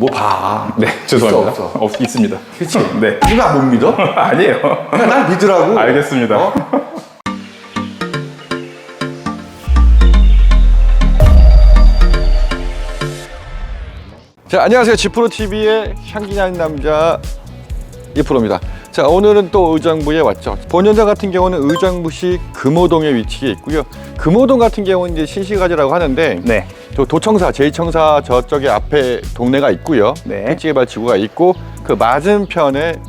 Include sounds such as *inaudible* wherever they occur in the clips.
뭐 봐. 네, 죄송합니다. 있어, 없어. 없, 있습니다. 그치? 네. 이거 안못 믿어? *laughs* 아니에요. 그냥 날 믿으라고. 알겠습니다. 어? 자, 안녕하세요. 지프로 TV의 향기 나는 남자 이프로입니다. 자, 오늘은 또 의정부에 왔죠. 본연장 같은 경우는 의정부시 금호동에 위치해 있고요. 금호동 같은 경우는 이제 신시가지라고 하는데 네. 저 도청사, 제2청사 저쪽에 앞에 동네가 있고요. 네. 택지개발 지구가 있고 그 맞은편에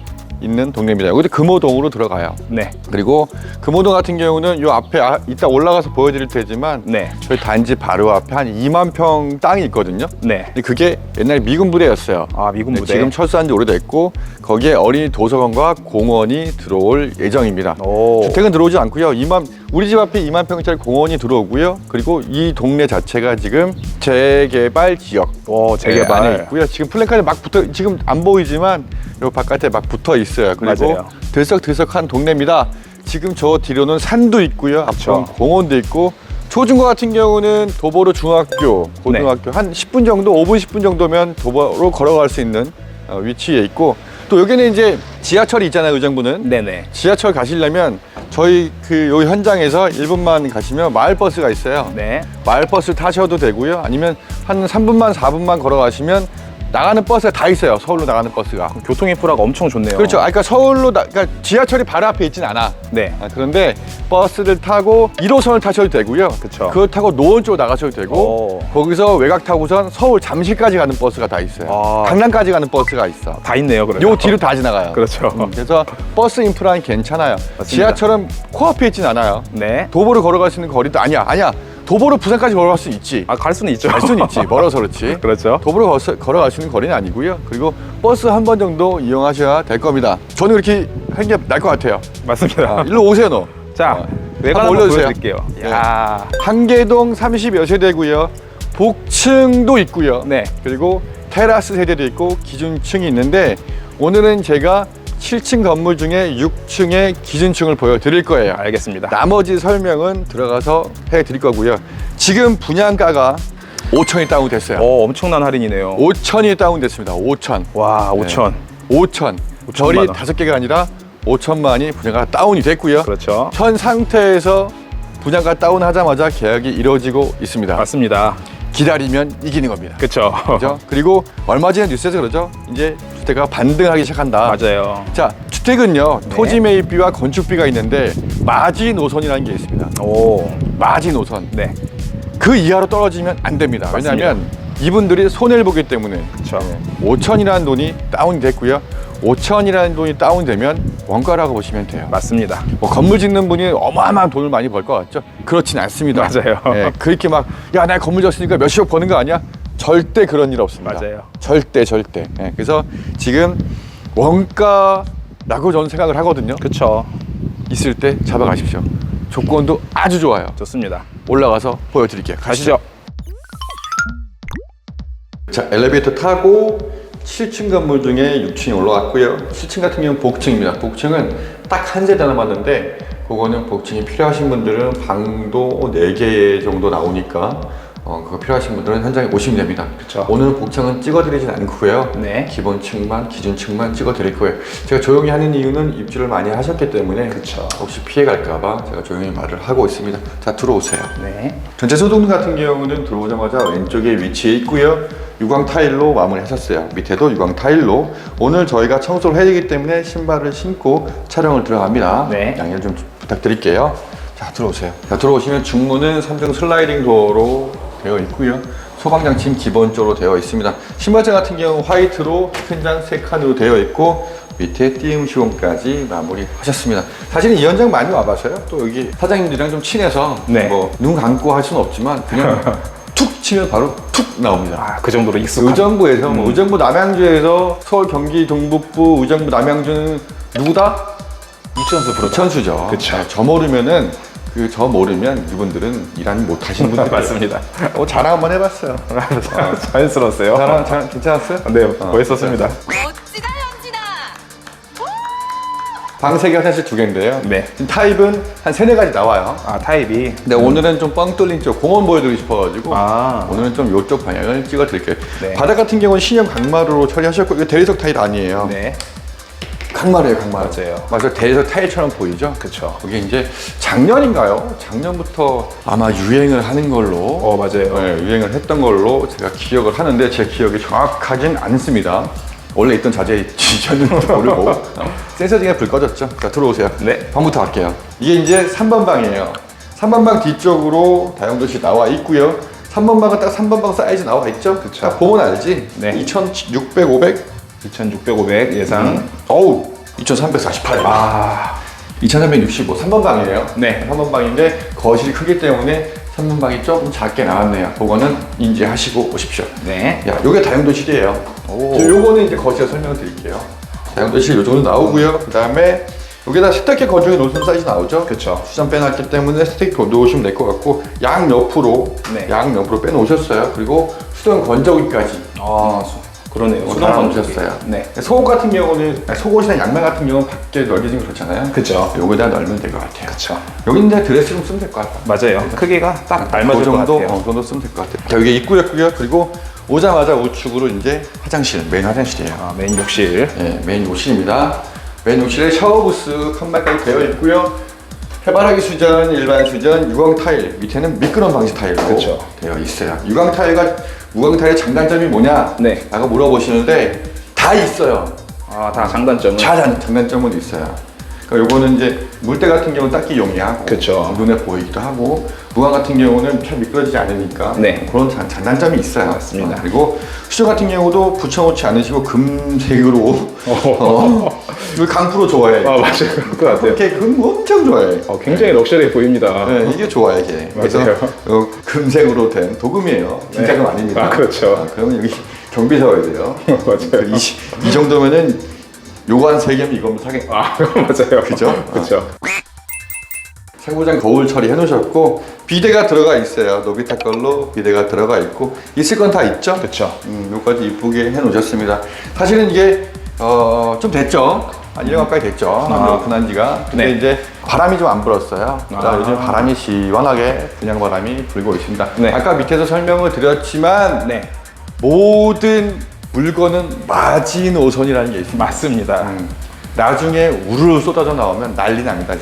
있는 동네입니다. 여기 금호동으로 들어가요. 네. 그리고 금호동 같은 경우는 요 앞에 아, 이따 올라가서 보여드릴 테지만 네. 저희 단지 바로 앞에 한 2만 평 땅이 있거든요. 네. 근데 그게 옛날 미군 부대였어요. 아, 미군 네, 부대. 지금 철수한 지 오래됐고 거기에 어린이 도서관과 공원이 들어올 예정입니다. 오. 주택은 들어오지 않고요. 2만 우리 집 앞에 2만 평짜리 공원이 들어오고요. 그리고 이 동네 자체가 지금 재개발 지역 오, 재개발. 네, 안에 있고요. 지금 플랜카드 막 붙어 지금 안 보이지만 요 바깥에 막 붙어 있어요. 그리고 맞아요. 들썩들썩한 동네입니다. 지금 저 뒤로는 산도 있고요. 앞으로 공원도 있고 초중고 같은 경우는 도보로 중학교, 고등학교 네. 한 10분 정도, 5분 10분 정도면 도보로 걸어갈 수 있는 어, 위치에 있고 또 여기는 이제 지하철이 있잖아요. 의정부는. 네네. 지하철 가시려면 저희 그요 현장에서 1분만 가시면 마을버스가 있어요. 네. 마을버스 타셔도 되고요. 아니면 한 3분만 4분만 걸어가시면 나가는 버스가 다 있어요. 서울로 나가는 버스가. 교통 인프라가 엄청 좋네요. 그렇죠. 아, 그러니까 서울로 나, 그러니까 지하철이 바로 앞에 있진 않아. 네. 아, 그런데 버스를 타고 1호선을 타셔도 되고요. 그쵸. 그걸 타고 노원 쪽으로 나가셔도 되고 오. 거기서 외곽 타고선 서울 잠실까지 가는 버스가 다 있어요. 아. 강남까지 가는 버스가 있어. 다 있네요, 그러면. 요 뒤로 다 지나가요. 그렇죠. 음, 그래서 버스 인프라는 괜찮아요. 맞습니다. 지하철은 코앞에 있진 않아요. 네. 도보로 걸어갈 수 있는 거리도 아니야. 아니야. 도보로 부산까지 걸어갈 수 있지. 아, 갈 수는 있죠. 갈 수는 있지. *laughs* 멀어서 그렇지. 그렇죠. 도보로 걸어- 걸어갈 수 있는 거리는 아니고요. 그리고 버스 한 번 정도 이용하셔야 될 겁니다. 저는 그렇게 하는 게 나을 것 같아요. 맞습니다. 아, 일로 오세요, 너. 자, 어, 외관 한번 한번 올려주세요. 보여드릴게요. 네. 야 한계동 30여 세대고요. 복층도 있고요. 네. 그리고 테라스 세대도 있고 기준층이 있는데 오늘은 제가 7층 건물 중에 6층의 기준층을 보여드릴 거예요. 알겠습니다. 나머지 설명은 들어가서 해드릴 거고요. 지금 분양가가 5천이 다운됐어요. 오, 엄청난 할인이네요. 5천이 다운됐습니다. 5천. 와, 5천. 5천. 5천만 절이 원. 다섯 개가 아니라 5천만이 분양가 다운이 됐고요. 그렇죠. 현 상태에서 분양가 다운하자마자 계약이 이루어지고 있습니다. 맞습니다. 기다리면 이기는 겁니다. 그렇죠. 그죠? 그리고 얼마 전에 뉴스에서 그러죠. 이제 주택가 반등하기 시작한다. 맞아요. 자, 주택은요. 네. 토지 매입비와 건축비가 있는데 마지 노선이라는 게 있습니다. 오, 마지 노선. 네. 그 이하로 떨어지면 안 됩니다. 왜냐하면 이분들이 손해를 보기 때문에 그렇죠. 5천이라는 돈이 다운이 됐고요. 5천이라는 돈이 다운되면 원가라고 보시면 돼요. 맞습니다. 뭐 건물 짓는 분이 어마어마한 돈을 많이 벌 것 같죠? 그렇진 않습니다. 맞아요. 예, 그렇게 막, 야, 나 건물 졌으니까 몇십억 버는 거 아니야? 절대 그런 일 없습니다. 맞아요. 절대, 절대. 예, 그래서 지금 원가라고 저는 생각을 하거든요. 그렇죠. 있을 때 잡아가십시오. 조건도 아주 좋아요. 좋습니다. 올라가서 보여드릴게요. 가시죠. 자, 엘리베이터 타고 7층 건물 중에 6층이 올라왔고요. 7층 같은 경우는 복층입니다. 복층은 딱 한 세대 남았는데 그거는 복층이 필요하신 분들은 방도 4개 정도 나오니까 어, 그거 필요하신 분들은 현장에 오시면 됩니다. 그쵸. 오늘 복층은 찍어드리진 않고요. 네. 기본층만, 기준층만 찍어드릴 거예요. 제가 조용히 하는 이유는 입주를 많이 하셨기 때문에 그쵸. 혹시 피해갈까봐 제가 조용히 말을 하고 있습니다. 자, 들어오세요. 네. 전체 소등 같은 경우는 들어오자마자 왼쪽에 위치해 있고요. 유광 타일로 마무리하셨어요. 밑에도 유광 타일로. 오늘 저희가 청소를 해야 되기 때문에 신발을 신고 촬영을 들어갑니다. 네. 양해 좀 부탁드릴게요. 자, 들어오세요. 자, 들어오시면 중문은 3중 슬라이딩 도어로 되어 있고요. 소방장치는 기본적으로 되어 있습니다. 신발장 같은 경우 화이트로 큰장 세 칸으로 되어 있고 밑에 띄움 시공까지 마무리하셨습니다. 사실은 이 현장 많이 와봐서요. 또 여기 사장님들이랑 좀 친해서 네. 뭐눈 감고 할 수는 없지만 그냥 *laughs* 툭 치면 바로 툭 나옵니다. 아, 그 정도로 익숙한. 의정부에서 뭐 의정부 남양주에서 서울 경기 동북부 의정부 남양주는 누구다? 이천수 프로. 이천수죠. 그쵸. 네, 저 모르면은 그 저 모르면 이분들은 일못 하시는 분들 *laughs* 맞습니다. 어, 자랑 한번 해봤어요. *laughs* 자연스러웠어요. 자랑, 자랑 괜찮았어요? 네, 어, 멋있었습니다. 멋지다 현진아 방 3개, 화장실 2개인데요. 네. 지금 타입은 한 3, 4가지 나와요. 아, 타입이. 근데 오늘은 좀 뻥 뚫린 쪽 공원 보여드리고 싶어가지고 아. 오늘은 좀 이쪽 방향을 찍어드릴게요. 네. 바닥 같은 경우는 신형 강마루로 처리하셨고 이거 대리석 타일 아니에요. 네. 강마루예요, 강마루. 맞아요. 맞아요. 대리석 타일처럼 보이죠? 그쵸. 그게 이제 작년인가요? 작년부터 아마 유행을 하는 걸로 어, 맞아요. 네, 유행을 했던 걸로 제가 기억을 하는데 제 기억이 정확하진 않습니다. 원래 있던 자재에 지셨는지 모르고 어, 센서 중에 불 꺼졌죠. 자 들어오세요. 네. 방부터 갈게요. 이게 이제 3번 방이에요. 3번 방 뒤쪽으로 다용도실 나와 있고요. 3번 방은 딱 3번 방 사이즈 나와 있죠. 그쵸. 딱 보면 알지. 네. 2,600, 500. 2600, 500 예상. 어우 2,348. 아, 2365 3번 방이에요. 네. 3번 방인데 거실이 크기 때문에 3번 방이 조금 작게 나왔네요. 그거는 인지하시고 오십시오. 네. 야, 요게 다용도실이에요. 오. 저 요거는 이제 거실 설명을 드릴게요. 다용도실 요 정도 나오고요. 그 다음에 여기다 세탁기 건조기 놓으면 사이즈 나오죠? 그쵸. 수전 빼놨기 때문에 세탁기 놓으시면 될 것 같고 양 옆으로 네. 양 옆으로 빼놓으셨어요. 그리고 수전 건조기까지 아, 수- 그러네요. 어, 수동 건조기. 달아놓으셨어요. 네. 속옷 같은 경우는 아니, 속옷이나 양말 같은 경우는 밖에 넓혀지면 그렇잖아요. 그쵸. 요거에다 넣으면 될 것 같아요. 그쵸. 여기 이제 드레스룸 쓰면 될 것 같아요. 맞아요. 크기가 딱 알맞을 그것 정도, 같아요. 어, 그 정도 쓰면 될 것 같아요. 자, 여기 입구였고요. 그리고 오자마자 우측으로 이제 화장실, 메인 화장실이에요. 아, 메인 욕실. 네, 메인 욕실입니다. 메인 욕실에 샤워 부스 칸막까지 되어 있고요. 해바라기 수전, 일반 수전, 유광 타일 밑에는 미끄럼 방지 타일로 그쵸. 되어 있어요. 유광 타일과 무광 타일의 장단점이 뭐냐? 네. 라고 물어보시는데 다 있어요. 아, 다 장단점은. 자 장단점은 있어요. 그러니까 요거는 이제 물때 같은 경우는 닦기 용이하고 그쵸. 눈에 보이기도 하고 무광 같은 경우는 잘 미끄러지지 않으니까 네. 그런 장, 장단점이 있어요. 맞습니다. 어, 그리고 수저 같은 경우도 붙여놓지 않으시고 금색으로 *laughs* 어, 이 강프로 좋아해. 아, 맞아요. 그럴 것 같아요. 이렇게 금 엄청 좋아해. 어, 굉장히 럭셔리해 보입니다. 네, 이게 좋아요, 이게. 그래서 맞아요. 어, 금색으로 된 도금이에요. 진짜금 네. 아닙니다. 아, 그렇죠. 아, 그러면 여기 경비 세워야 돼요. *laughs* 맞아요. 이, 이 정도면은 요거 한 세 개면 이거면 사겠. 아, *laughs* 맞아요. 그죠? *laughs* 그죠. 상부장 거울 처리 해 놓으셨고 비데가 들어가 있어요. 노비타 걸로 비데가 들어가 있고 있을 건 다 있죠. 그쵸. 음, 요까지 이쁘게 해 놓으셨습니다. 사실은 이게 어, 좀 됐죠. 한 1년 가까이 됐죠. 아. 오픈한 지가. 근데 네. 이제 바람이 좀 안 불었어요. 자, 아. 요즘 바람이 시원하게 그냥 바람이 불고 있습니다. 네. 아까 밑에서 설명을 드렸지만 네. 모든 물건은 마지노선이라는 게 있습니다. 맞습니다. 음, 나중에 우르르 쏟아져 나오면 난리 납니다.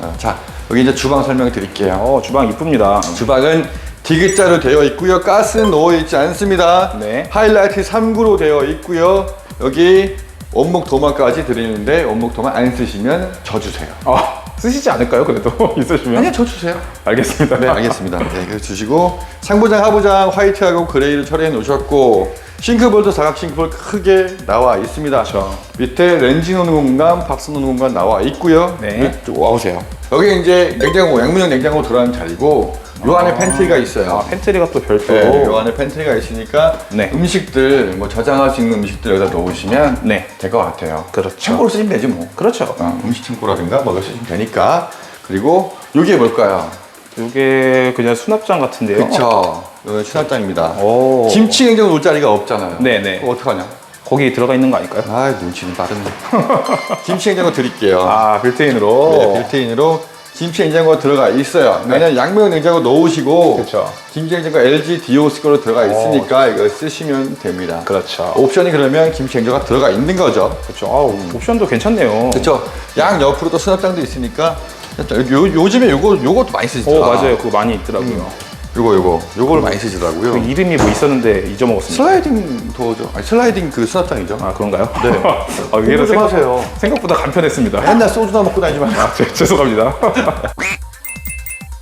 어, 자, 여기 이제 주방 설명 드릴게요. 어, 주방 이쁩니다. 주방은 디귿자로 되어 있고요. 가스는 놓여 있지 않습니다. 네. 하이라이트 3구로 되어 있고요. 여기 원목 도마까지 드리는데 원목 도마 안 쓰시면 저 주세요. 아, 쓰시지 않을까요? 그래도 *laughs* 있으시면? 아니요, 저 주세요. 알겠습니다. 네, 알겠습니다. 네, 그래서 주시고 상부장, 하부장 화이트하고 그레이를 처리해 놓으셨고 싱크볼도 사각 싱크볼 크게 나와 있습니다. 그렇죠. 밑에 렌즈 놓는 공간, 박스 놓는 공간 나와 있고요. 네. 쭉 와보세요. 여기 이제 냉장고, 양문형 냉장고 들어가는 자리고 요 안에 팬트리가 있어요. 아, 팬트리가 또 별도로. 네, 요 안에 팬트리가 있으니까 네. 음식들 뭐 저장할 수 있는 음식들 여기다 놓으시면 네. 될 것 같아요. 그렇죠. 창고로 쓰시면 되지 뭐. 그렇죠. 어, 음식 창고라든가 수 있으면 되니까. 그리고 요게 뭘까요? 이게 그냥 수납장 같은데요. 그쵸. 이거 수납장입니다. 오. 김치 냉장고 놓을 자리가 없잖아요. 네네. 그거 어떡하냐? 거기 들어가 있는 거 아닐까요? 아 눈치는 빠르네. *laughs* 김치 냉장고 드릴게요. 아, 빌트인으로. 네, 빌트인으로 김치 냉장고 들어가 있어요. 왜냐면 양면 냉장고 넣으시고 그쵸. 김치 냉장고 LG 디오스 거로 들어가 있으니까 이거 쓰시면 됩니다. 그렇죠. 옵션이 그러면 김치 냉장고가 들어가 있는 거죠. 그렇죠. 아우, 옵션도 괜찮네요. 그렇죠. 양 옆으로 또 수납장도 있으니까 요, 요즘에 요거 요것도 많이 쓰시죠. 오, 맞아요. 그거 많이 있더라고요. 요거 요거 요거를 많이 쓰시더라고요. 그 이름이 뭐 있었는데 잊어먹었습니다. 슬라이딩 도어죠. 아니 슬라이딩 그 수납장이죠. 아, 그런가요? 네. *laughs* 아, 좀 생각, 하세요. 생각보다 간편했습니다. 맨날 소주나 먹고 다니지 마. 아, 죄- 죄송합니다. *laughs*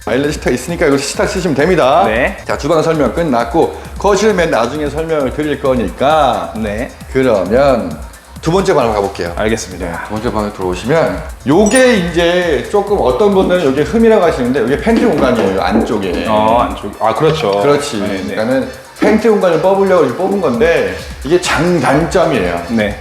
아일랜드 식탁 있으니까 이거 식탁 쓰시면 됩니다. 네. 자 주방 설명 끝났고 거실은 맨 나중에 설명을 드릴 거니까 네. 그러면 두 번째 방으로 가볼게요. 알겠습니다. 두 번째 방에 들어오시면 요게 이제 조금 어떤 분들은 요게 흠이라고 하시는데 요게 팬트 공간이에요 요 안쪽에. 어, 안쪽. 아, 그렇죠. 그렇지. 네, 네. 그러니까는 팬트 공간을 뽑으려고 이렇게 뽑은 건데 이게 장단점이에요. 네.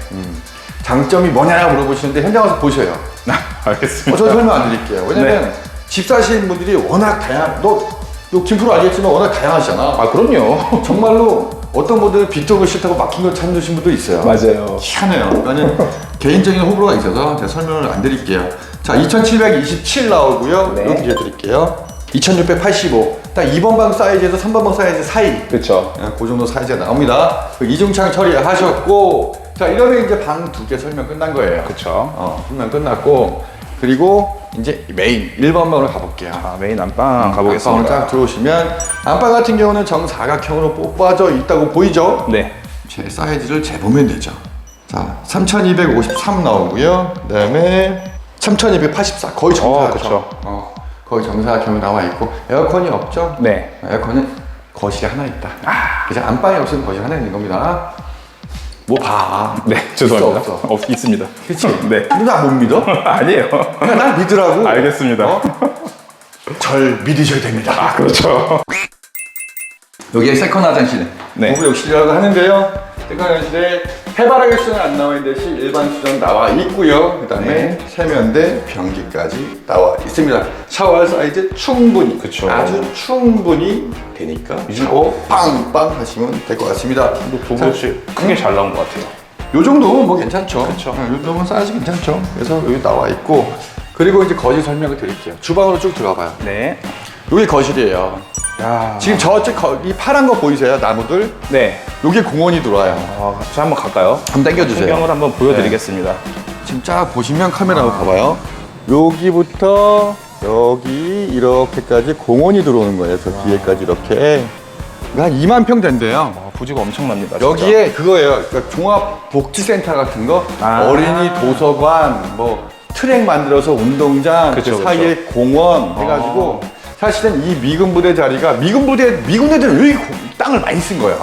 장점이 뭐냐고 물어보시는데 현장 와서 보셔요. *laughs* 아, 어, 알겠습니다. 저 설명 안 드릴게요. 왜냐면 네. 집 사시는 분들이 워낙 다양, 너, 너 김프로 알겠지만 워낙 다양하시잖아. 아, 그럼요. 정말로 어떤 분들은 빅토가 싫다고 막힌 걸 찾으신 분도 있어요. 맞아요. 희한해요. 나는 *laughs* 개인적인 호불호가 있어서 제가 설명을 안 드릴게요. 자, 2727 나오고요. 네. 이렇게 드릴게요. 2685. 딱 2번 방 사이즈에서 3번 방 사이즈 사이. 그렇죠. 예, 그 정도 사이즈가 나옵니다. 그 이중창 처리하셨고, 자, 이러면 이제 방 두 개 설명 끝난 거예요. 그렇죠. 어, 설명 끝났고, 그리고 이제 메인 1번 방으로 가볼게요. 아, 메인 안방 안방으로 딱 가보겠습니다. 들어오시면 안방 같은 경우는 정사각형으로 뽑아져 있다고 보이죠? 네. 제 사이즈를 재보면 되죠. 자, 3253 나오고요. 그 다음에 3284 거의 정사각형. 어, 그쵸. 어, 거의 정사각형이 나와 있고 에어컨이 없죠? 네. 에어컨은 거실에 하나 있다. 그냥 안방에 없으면 거실 하나 있는 겁니다. 뭐 봐. 네, 죄송합니다. 있어, 없어. 없, 있습니다. 그치? 네. 근데 나 못 믿어? *laughs* 아니에요. 그냥 날 믿으라고. 알겠습니다. 어? 절 믿으셔야 됩니다. 아, 그렇죠. 여기에 세컨 화장실, 네. 부부 욕실이라고 하는데요. 세컨 화장실에 해바라기 수는 안 나와 있는 대신 일반 수전 나와 있고요. 그 다음에 네. 세면대, 변기까지 나와 있습니다. 샤워 사이즈 충분히, 그쵸. 아주 충분히 되니까 샤워 빵빵 하시면 될 것 같습니다. 도구치 크게 잘 나온 것 같아요. 요 정도면 뭐 괜찮죠. 그쵸. 네, 요 정도면 사이즈 괜찮죠. 그래서 여기 나와 있고 그리고 이제 거실 설명을 드릴게요. 주방으로 쭉 들어가 봐요. 네. 여기 거실이에요. 야. 지금 저쪽 거- 이 파란 거 보이세요? 나무들? 네. 여기 공원이 들어와요. 아, 같이 한번 갈까요? 한번 당겨주세요. 풍경을 한번 보여드리겠습니다. 지금 쫙 보시면 카메라로 봐봐요. 여기부터 여기 이렇게까지 공원이 들어오는 거예요. 저 뒤에까지 이렇게. 그러니까 한 2만 평 된대요. 아, 부지가 엄청납니다. 진짜. 여기에 그거예요. 그러니까 종합복지센터 같은 거, 아. 어린이 도서관, 뭐 트랙 만들어서 운동장, 그쵸, 그 사이에 공원 해가지고 사실은 이 미군 부대 자리가 미군 부대 미군 애들은 왜이 땅을 많이 쓴 거야?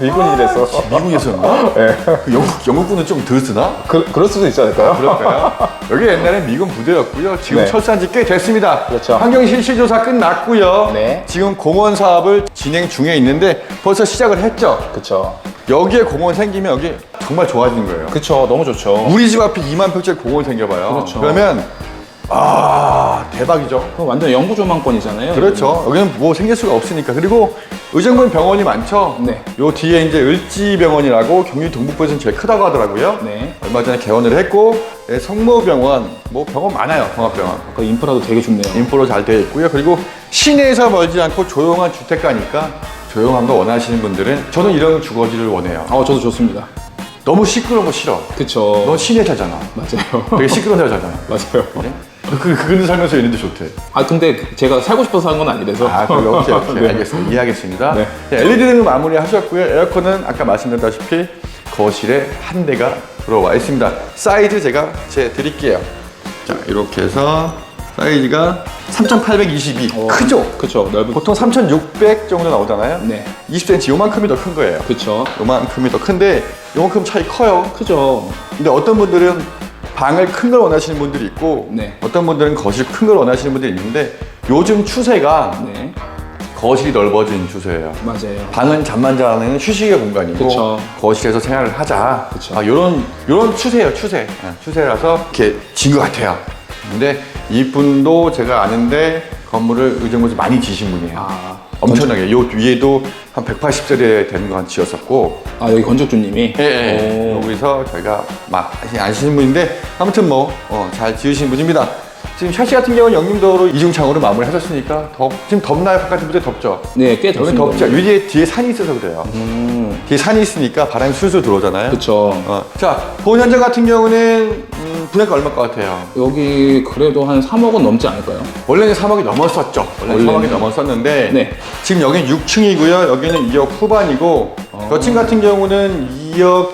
미군이라서. 미군에서인가? 네. 그 영국 영국군은 좀덜 쓰나? 그, 그럴 수도 있지 않을까요? 그럴까요? *laughs* 여기 옛날에 미군 부대였고요. 지금 네. 철수한 지 꽤 됐습니다. 그렇죠. 환경 실시 조사 끝났고요. 네. 지금 공원 사업을 진행 중에 있는데 벌써 시작을 했죠. 그쵸. 여기에 공원 생기면 여기 정말 좋아지는 거예요. 그쵸. 너무 좋죠. 우리 집 앞에 2만 평짜리 공원 생겨봐요. 그렇죠. 그러면 아 대박이죠. 그거 완전 영구 조망권이잖아요. 그렇죠. 여기는 뭐 생길 수가 없으니까. 그리고 의정부는 병원이 많죠. 네. 요 뒤에 이제 을지병원이라고 경기 동북부에서는 제일 크다고 하더라고요. 네. 얼마 전에 개원을 했고 네, 성모병원 뭐 병원 많아요. 종합병원. 그 인프라도 되게 좋네요. 인프로 잘 되어 있고요. 그리고 시내에서 멀지 않고 조용한 주택가니까 조용한 거 원하시는 분들은 저는 이런 주거지를 원해요. 아, 저도 좋습니다. 너무 시끄러운 거 싫어. 그쵸. 너 시내 살잖아. 맞아요. 되게 시끄러운 데 살잖아. *laughs* 맞아요. 네? 그, 그, 근데 살면서 이런데 좋대. 아, 근데 제가 살고 싶어서 산 건 아니라서. 아, 그럼 오케이, 오케이. *laughs* 네. 알겠습니다. 이해하겠습니다. 네. LED 등은 마무리 하셨고요. 에어컨은 아까 말씀드렸다시피 거실에 한 대가 들어와 있습니다. 사이즈 제가 재 드릴게요. 자, 이렇게 해서 사이즈가 3822. 어, 크죠? 그쵸. 넓은. 보통 3600 정도 나오잖아요. 네. 20cm 요만큼이 더 큰 거예요. 그쵸. 요만큼이 더 큰데 요만큼 차이 커요. 크죠. 근데 어떤 분들은 방을 큰 걸 원하시는 분들이 있고 네. 어떤 분들은 거실 큰 걸 원하시는 분들이 있는데 요즘 추세가 네. 거실이 넓어진 추세예요. 맞아요. 방은 잠만 자는 휴식의 공간이고 그쵸. 거실에서 생활을 하자. 그쵸. 아, 요런 요런 추세예요, 추세. 예, 추세라서 이렇게 진 것 같아요. 근데 이분도 제가 아는데 건물을 의정부에서 많이 지신 분이에요. 아. 엄청나게. 요 위에도 한 180세대 되는 거 한 지었었고 아, 여기 건축주님이? 예, 예. 오. 여기서 저희가 막 아시는 분인데 아무튼 뭐 잘 지으신 분입니다. 지금 샤시 같은 경우는 영림도로 이중창으로 마무리 하셨으니까 덥, 지금 덥나요? 바깥에 무대 덥죠? 네, 꽤 여기 덥습니다. 덥죠? 위에 뒤에 산이 있어서 그래요. 음. 뒤에 산이 있으니까 바람이 술술 들어오잖아요. 그쵸. 어. 자, 보온 현장 같은 경우는 음, 분양가 얼마 것 같아요? 여기 그래도 한 3억은 넘지 않을까요? 원래는 3억이 넘었었죠. 원래는 원래는. 3억이 넘었었는데 네. 지금 여기는 6층이고요. 여기는 2억 후반이고 어. 저층 같은 경우는 2억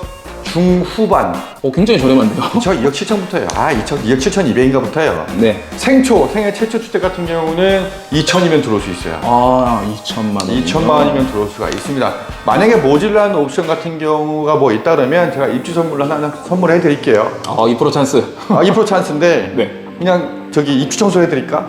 중후반. 어, 굉장히 저렴한데요? *laughs* 저 2억 7천부터예요. 아, 2천, 2억 7,200인가부터예요. 네. 생초, 생애 최초 주택 같은 경우는 2천이면 들어올 수 있어요. 아, 2천만 원. 2천만 원이면 들어올 수가 있습니다. 만약에 모질라는 옵션 같은 경우가 뭐 있다 그러면 제가 입주 선물로 하나 선물해 드릴게요. 아, 2% 찬스. 아, 2% 찬스인데 *laughs* 네. 그냥 저기 입주 청소 해 드릴까?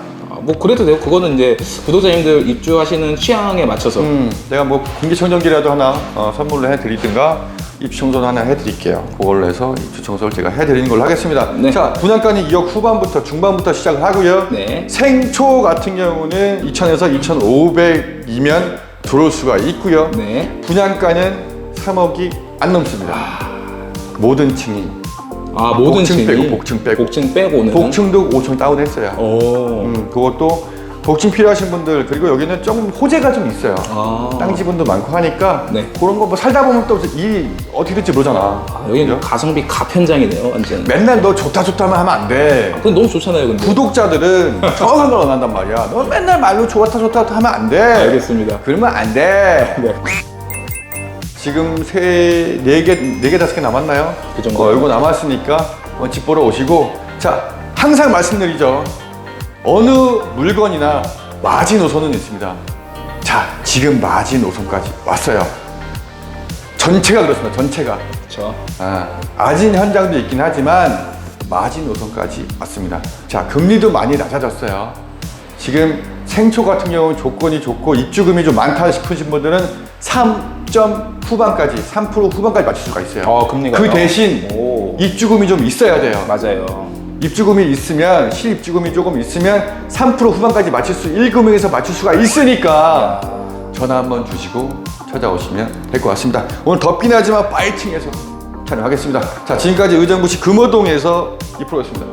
아, 뭐 그래도 돼요. 그거는 이제 구독자님들 입주하시는 취향에 맞춰서. 음, 내가 뭐 공기청정기라도 하나 어, 선물로 해 드리든가 입주 청소도 하나 해 드릴게요. 그걸로 해서 입주 청소를 제가 해 드리는 걸로 하겠습니다. 네. 자, 분양가는 2억 후반부터 중반부터 시작을 하고요. 네. 생초 같은 경우는 2천에서 2,500이면 들어올 수가 있고요. 네. 분양가는 3억이 안 넘습니다. 모든 층이 아 모든 복층 빼고, 복층 빼고. 복층 빼고는 복층도 5층 다운했어요. 오. 음, 그것도 복층 필요하신 분들 그리고 여기는 좀 호재가 좀 있어요. 아. 땅 지분도 많고 하니까 네. 그런 거 뭐 살다 보면 또 이 어떻게 될지 모르잖아. 아, 여기는 그죠? 가성비 갑 현장이네요 완전. 맨날 너 좋다 좋다만 하면 안 돼. 그건 너무 좋잖아요 근데. 구독자들은 *laughs* 정확한 걸 원한단 말이야. 너 맨날 말로 좋다 좋다 하면 안 돼. 알겠습니다. 그러면 안 돼. 네. 지금 세, 네 개, 네 개, 다섯 개 남았나요? 그 정도. 어, 얼굴 남았으니까 원칙 보러 오시고. 자, 항상 말씀드리죠. 어느 물건이나 마지노선은 있습니다. 자, 지금 마지노선까지 왔어요. 전체가 그렇습니다. 전체가. 그렇죠. 아, 아진 현장도 있긴 하지만 마지노선까지 왔습니다. 자, 금리도 많이 낮아졌어요. 지금 생초 같은 경우는 조건이 좋고 입주금이 좀 많다 싶으신 분들은 3점 후반까지 3% 후반까지 맞출 수가 있어요. 어, 금리가요? 그 대신 오. 입주금이 좀 있어야 돼요. 맞아요. 입주금이 있으면 실입주금이 조금 있으면 3% 후반까지 맞출 수 1금액에서 맞출 수가 있으니까 전화 한번 주시고 찾아오시면 될 것 같습니다. 오늘 덥긴 하지만 파이팅해서 촬영하겠습니다. 자 지금까지 의정부시 금호동에서 이 프로였습니다.